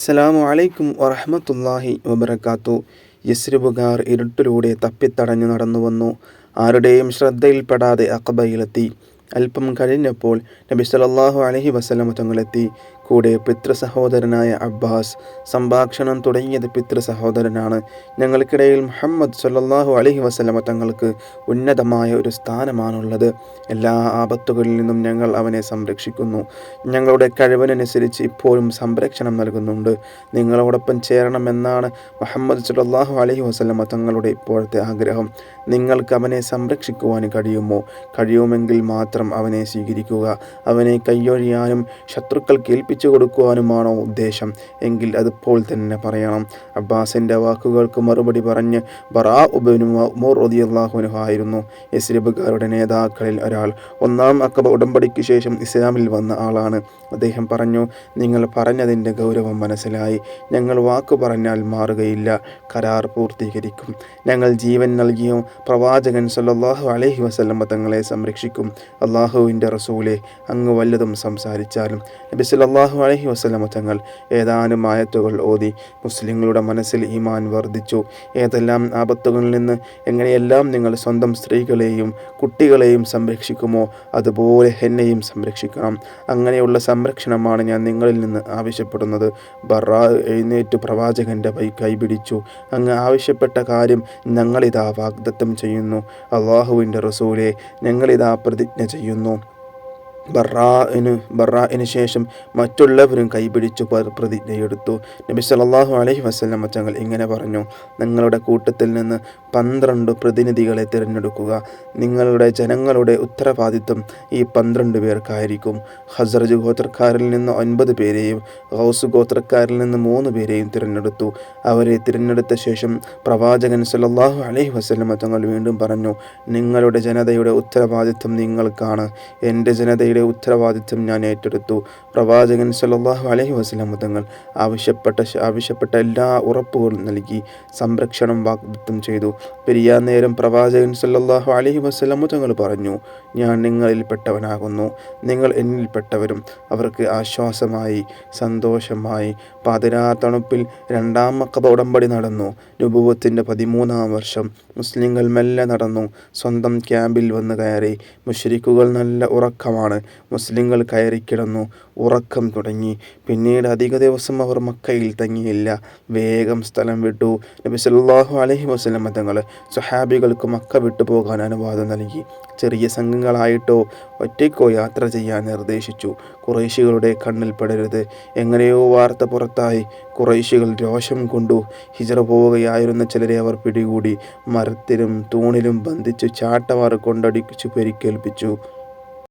അസ്സലാമു അലൈക്കും വറഹമത്തല്ലാഹി വബർക്കാത്തു യസ്രിബുകാർ ഇരുട്ടിലൂടെ തപ്പിത്തടഞ്ഞു നടന്നു വന്നു ആരുടെയും ശ്രദ്ധയിൽപ്പെടാതെ അക്കബയിലെത്തി അല്പം കഴിഞ്ഞപ്പോൾ നബി സല്ലല്ലാഹു അലഹി വസ്ലമ തങ്ങളെത്തി. കൂടെ പിതൃ സഹോദരനായ അബ്ബാസ് സംഭാഷണം തുടങ്ങിയത് പിതൃ സഹോദരനാണ് ഞങ്ങൾക്കിടയിൽ മുഹമ്മദ് സല്ലാഹു അലഹി വസ്ലമ തങ്ങൾക്ക് ഉന്നതമായ ഒരു സ്ഥാനമാണുള്ളത്. എല്ലാ ആപത്തുകളിൽ നിന്നും ഞങ്ങൾ അവനെ സംരക്ഷിക്കുന്നു. ഞങ്ങളുടെ കഴിവിനനുസരിച്ച് ഇപ്പോഴും സംരക്ഷണം നൽകുന്നുണ്ട്. നിങ്ങളോടൊപ്പം ചേരണമെന്നാണ് മുഹമ്മദ് സല്ലാഹു അലഹി വസ്ലമ തങ്ങളുടെ ഇപ്പോഴത്തെ ആഗ്രഹം. നിങ്ങൾക്ക് അവനെ സംരക്ഷിക്കുവാൻ കഴിയുമോ? കഴിയുമെങ്കിൽ മാത്രം അവനെ സ്വീകരിക്കുക. അവനെ കൈയൊഴിയാനും ശത്രുക്കൾ കേൾപ്പിച്ചു കൊടുക്കുവാനുമാണോ ഉദ്ദേശം? എങ്കിൽ അതിപ്പോൾ തന്നെ പറയണം. അബ്ബാസിന്റെ വാക്കുകൾക്ക് മറുപടി പറഞ്ഞ് ബറാ ഉബനു മോർ റളിയല്ലാഹുഅൻഹു ആയിരുന്നു. യസ്രിബുകാരുടെ നേതാക്കളിൽ ഒരാൾ. ഒന്നാം അക്കബ ഉടമ്പടിക്ക് ശേഷം ഇസ്ലാമിൽ വന്ന ആളാണ്. അദ്ദേഹം പറഞ്ഞു നിങ്ങൾ പറഞ്ഞതിന്റെ ഗൗരവം മനസ്സിലായി. ഞങ്ങൾ വാക്കു പറഞ്ഞാൽ മാറുകയില്ല. കരാർ പൂർത്തീകരിക്കും. ഞങ്ങൾ ജീവൻ നൽകിയോ പ്രവാചകൻ സല്ലാഹു അലഹി വസല്ലമ തങ്ങളെ സംരക്ഷിക്കും. അള്ളാഹുവിന്റെ റസൂലെ അങ്ങ് വല്ലതും സംസാരിച്ചാലും നബി സല്ലല്ലാഹു അലഹി വസല്ലമ തങ്ങൾ ഏതാനും ആയത്തുകൾ ഓതി മുസ്ലിങ്ങളുടെ മനസ്സിൽ ഈമാൻ വർദ്ധിച്ചു. ഏതെല്ലാം ആപത്തുകളിൽ നിന്ന് എങ്ങനെയെല്ലാം നിങ്ങൾ സ്വന്തം സ്ത്രീകളെയും കുട്ടികളെയും സംരക്ഷിക്കുമോ അതുപോലെ എന്നെയും സംരക്ഷിക്കണം. അങ്ങനെയുള്ള സംരക്ഷണമാണ് ഞാൻ നിങ്ങളിൽ നിന്ന് ആവശ്യപ്പെടുന്നത്. ബറാ എഴുന്നേറ്റ് പ്രവാചകന്റെ കൈ കൈപിടിച്ചു. അങ്ങ് ആവശ്യപ്പെട്ട കാര്യം ഞങ്ങളിതാ വാഗ്ദത്തം ചെയ്യുന്നു. അള്ളാഹുവിന്റെ റസൂലെ ഞങ്ങളിതാ പ്രതിജ്ഞ ചെയ്യുന്നു. ബറാഇന് ബറാഇന് ശേഷം മറ്റുള്ളവരും കൈപിടിച്ചു പ്രതിജ്ഞയെടുത്തു. നബി സല്ലല്ലാഹു അലൈഹി വസല്ലം തങ്ങൾ ഇങ്ങനെ പറഞ്ഞു നിങ്ങളുടെ കൂട്ടത്തിൽ നിന്ന് പന്ത്രണ്ട് പ്രതിനിധികളെ തിരഞ്ഞെടുക്കുക. നിങ്ങളുടെ ജനങ്ങളുടെ ഉത്തരവാദിത്വം ഈ പന്ത്രണ്ട് പേർക്കായിരിക്കും. ഹസ്രജ് ഗോത്രക്കാരിൽ നിന്ന് ഒൻപത് പേരെയും ഹൗസ് ഗോത്രക്കാരിൽ നിന്ന് മൂന്ന് പേരെയും തിരഞ്ഞെടുത്തു. അവരെ തിരഞ്ഞെടുത്ത ശേഷം പ്രവാചകൻ സല്ലല്ലാഹു അലൈഹി വസല്ലം തങ്ങൾ വീണ്ടും പറഞ്ഞു നിങ്ങളുടെ ജനതയുടെ ഉത്തരവാദിത്വം നിങ്ങൾക്കാണ്. എന്റെ ജനതയുടെ ഉത്തരവാദിത്വം ഞാൻ ഏറ്റെടുത്തു. പ്രവാചകൻ സല്ലല്ലാഹു അലഹി വസല്ലം തങ്ങൾ ആവശ്യപ്പെട്ട ആവശ്യപ്പെട്ട എല്ലാ ഉറപ്പുകളും നൽകി സംരക്ഷണം വാഗ്ദത്തം ചെയ്തു. പെരിയാ നേരം പ്രവാചകൻ സല്ലാഹു അലഹി വസല്ലം തങ്ങൾ പറഞ്ഞു ഞാൻ നിങ്ങളിൽപ്പെട്ടവനാകുന്നു നിങ്ങൾ എന്നിൽപ്പെട്ടവരും അവർക്ക് ആശ്വാസമായി സന്തോഷമായി പതിനാ തണുപ്പിൽ രണ്ടാം മക്കബ ഉടമ്പടി നടന്നു. നുപുവത്തിന്റെ പതിമൂന്നാം വർഷം മുസ്ലിങ്ങൾ മെല്ലെ നടന്നു. സ്വന്തം ക്യാമ്പിൽ വന്ന് കയറി. മുഷരിക്കുകൾ നല്ല ഉറക്കമാണ്. മുസ്ലിങ്ങൾ കയറിക്കിടന്നു ഉറക്കം തുടങ്ങി. പിന്നീട് അധിക ദിവസം അവർ മക്കയിൽ തങ്ങിയില്ല. വേഗം സ്ഥലം വിട്ടു. നബി സല്ലാഹു അലഹി വസ്ലം തങ്ങൾ സുഹാബികൾക്ക് മക്ക വിട്ടു പോകാൻ അനുവാദം നൽകി. ചെറിയ സംഘങ്ങളായിട്ടോ ഒറ്റയ്ക്കോ യാത്ര ചെയ്യാൻ നിർദ്ദേശിച്ചു. കുറേശികളുടെ കണ്ണിൽ പെടരുത്. എങ്ങനെയോ വാർത്ത പുറത്തായി. കുറേശികൾ രോഷം കൊണ്ടു. ഹിജറ പോവുകയായിരുന്ന ചിലരെ അവർ പിടികൂടി. മരത്തിലും തൂണിലും ബന്ധിച്ചു ചാട്ടവാർ കൊണ്ടടിച്ചു പരിക്കേൽപ്പിച്ചു.